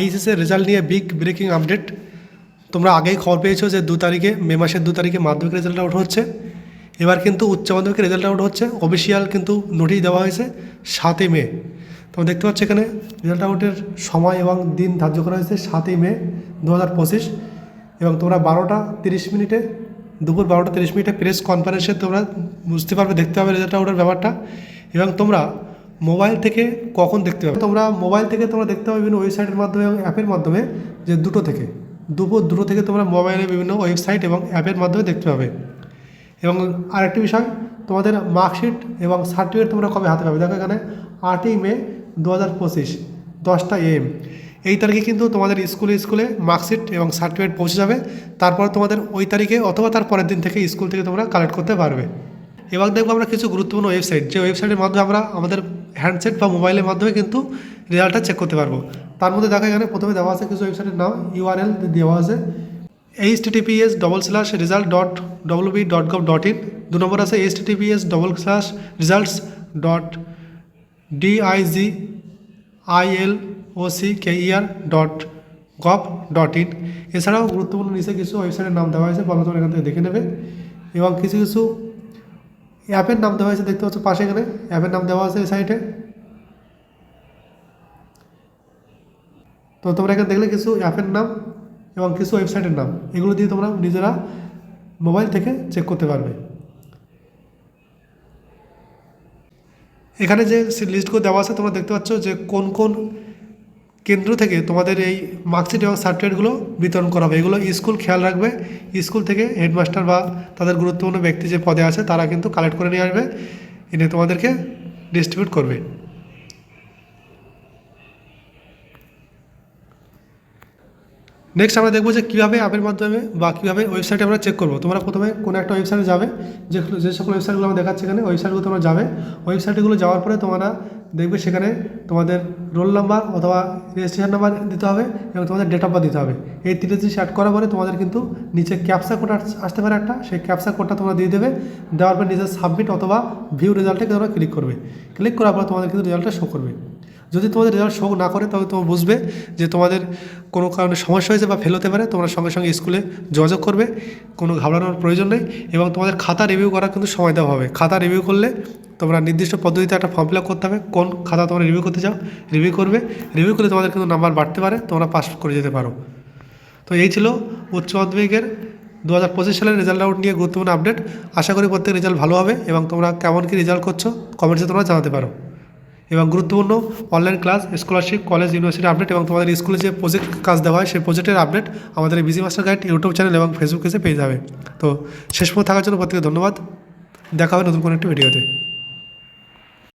এইচএসের result নিয়ে big breaking update তোমরা আগেই খবর পেয়েছ যে দু তারিখে, মে মাসের দু তারিখে মাধ্যমিক রেজাল্ট আউট হচ্ছে। এবার কিন্তু উচ্চ মাধ্যমিকের রেজাল্ট আউট হচ্ছে অফিসিয়াল কিন্তু নোটিশ দেওয়া হয়েছে সাতই মে। তোমরা দেখতে পাচ্ছ এখানে রেজাল্ট আউটের সময় এবং দিন ধার্য করা হয়েছে সাতই মে দু হাজার পঁচিশ। এবং তোমরা বারোটা তিরিশ মিনিটে, দুপুর বারোটা তিরিশ মিনিটে প্রেস কনফারেন্সে তোমরা বুঝতে পারবে, দেখতে পাবে রেজাল্ট আউটের ব্যাপারটা। এবং তোমরা মোবাইল থেকে কখন দেখতে পাবে? তোমরা মোবাইল থেকে তোমরা দেখতে পাবে বিভিন্ন ওয়েবসাইটের মাধ্যমে এবং অ্যাপের মাধ্যমে যে দুটো থেকে, দুপুর দুটো থেকে তোমরা মোবাইলে বিভিন্ন ওয়েবসাইট এবং অ্যাপের মাধ্যমে দেখতে পাবে। এবং আরেকটি বিষয়, তোমাদের মার্কশিট এবং সার্টিফিকেট তোমরা কবে হাতে পাবে? দেখো এখানে আটই মে দু হাজার পঁচিশ, দশটা এম এই তারিখে কিন্তু তোমাদের স্কুলে স্কুলে মার্কশিট এবং সার্টিফিকেট পৌঁছে যাবে। তারপর তোমাদের ওই তারিখে অথবা তার পরের দিন থেকে স্কুল থেকে তোমরা কালেক্ট করতে পারবে। এবার দেখব আমরা কিছু গুরুত্বপূর্ণ ওয়েবসাইট যে ওয়েবসাইটের মাধ্যমে আমরা আমাদের হ্যান্ডসেট বা মোবাইলের মাধ্যমে কিন্তু রেজাল্টটা চেক করতে পারব। তার মধ্যে দেখা এখানে প্রথমে দেওয়া আছে কিছু ওয়েবসাইটের নাম ইউআরএল দেওয়া আছে HTTPS double slash result dot W B dot gov dot in দু নম্বর আছে HTTPS double slash results dot digilocker dot gov dot in এছাড়াও গুরুত্বপূর্ণ নিচে কিছু ওয়েবসাইটের নাম দেওয়া হয়েছে, বলো তোমরা এখান থেকে দেখে নেবে। এবং কিছু কিছু অ্যাপের নাম দেওয়া হয়েছে, দেখতে পাচ্ছ পাশে এখানে। অ্যাপের নাম দেওয়া আছে এই সাইটে। তো তোমরা এখানে দেখলে কিছু অ্যাপের নাম এবং কিছু ওয়েবসাইটের নাম। এগুলো দিয়ে তোমরা নিজেরা মোবাইল থেকে চেক করতে পারবে। এখানে যে লিস্টগুলো দেওয়া আছে, তোমরা দেখতে পাচ্ছ যে কোন কোন কেন্দ্র থেকে তোমাদের এই মার্কশিট এবং সার্টিফিকেটগুলো বিতরণ করা হবে। এগুলো স্কুল খেয়াল রাখবে। স্কুল থেকে হেডমাস্টার বা তাদের গুরুত্বপূর্ণ ব্যক্তি যে পদে আছে, তারা কিন্তু কালেক্ট করে নিয়ে আসবে। এনে তোমাদেরকে ডিস্ট্রিবিউট করবে। নেক্সট আমরা দেখব যে কীভাবে অ্যাপের মাধ্যমে বা কীভাবে ওয়েবসাইটে আমরা চেক করব। তোমরা প্রথমে কোনো একটা ওয়েবসাইটে যাবে। যে সকল ওয়েবসাইটগুলো আমরা দেখাচ্ছি এখানে ওয়েবসাইটগুলো তোমরা যাবে। ওয়েবসাইটগুলো যাওয়ার পরে তোমরা দেখবে সেখানে তোমাদের রোল নাম্বার অথবা রেজিস্ট্রেশন নাম্বার দিতে হবে এবং তোমাদের ডেট অফ দিতে হবে। এই তিনটে জিনিস অ্যাড করার পরে তোমাদের কিন্তু নিচে ক্যাপসা কোড আসতে পারে একটা, সেই ক্যাপসা কোডটা তোমরা দিয়ে দেবে। দেওয়ার পর নিজের সাবমিট অথবা ভিউ রেজাল্টে তোমরা ক্লিক করবে। ক্লিক করার পরে তোমাদের কিন্তু রেজাল্টটা শো করবে। যদি তোমাদের রেজাল্ট শো না করে তবে তোমরা বুঝবে যে তোমাদের কোনো কারণে সমস্যা হয়েছে বা ফেল হতে পারে। তোমরা সঙ্গে সঙ্গে স্কুলে যোগাযোগ করবে, কোনো ঘাবড়ানোর প্রয়োজন নেই এবং তোমাদের খাতা রিভিউ করার কিন্তু সময় দেওয়া হবে। খাতা রিভিউ করলে তোমরা নির্দিষ্ট পদ্ধতিতে একটা ফর্ম ফিল করতে হবে, কোন খাতা তোমরা রিভিউ করতে চাও রিভিউ করবে। রিভিউ করলে তোমাদের কিন্তু নাম্বার বাড়তে পারে, তোমরা পাস করে যেতে পারো। তো এই ছিল উচ্চ মাধ্যমিকের দু হাজার পঁচিশ সালের রেজাল্ট আউট নিয়ে গুরুত্বপূর্ণ আপডেট আশা করি প্রত্যেক রেজাল্ট ভালো হবে এবং তোমরা কেমন কী রেজাল্ট করছ কমেন্টসে তোমরা জানাতে পারো। এবং গুরুত্বপূর্ণ online class scholarship college university update এবং তোমাদের স্কুলে যে প্রজেক্ট কাজ দেওয়া হয়, সেই প্রজেক্টের আপডেট আমাদের BG master guide YouTube channel এবং ফেসবুক পেজে পেয়ে যাবে। তো শেষ পর্যন্ত থাকার জন্য প্রত্যেকে ধন্যবাদ। দেখা হবে নতুন কোনো একটি ভিডিওতে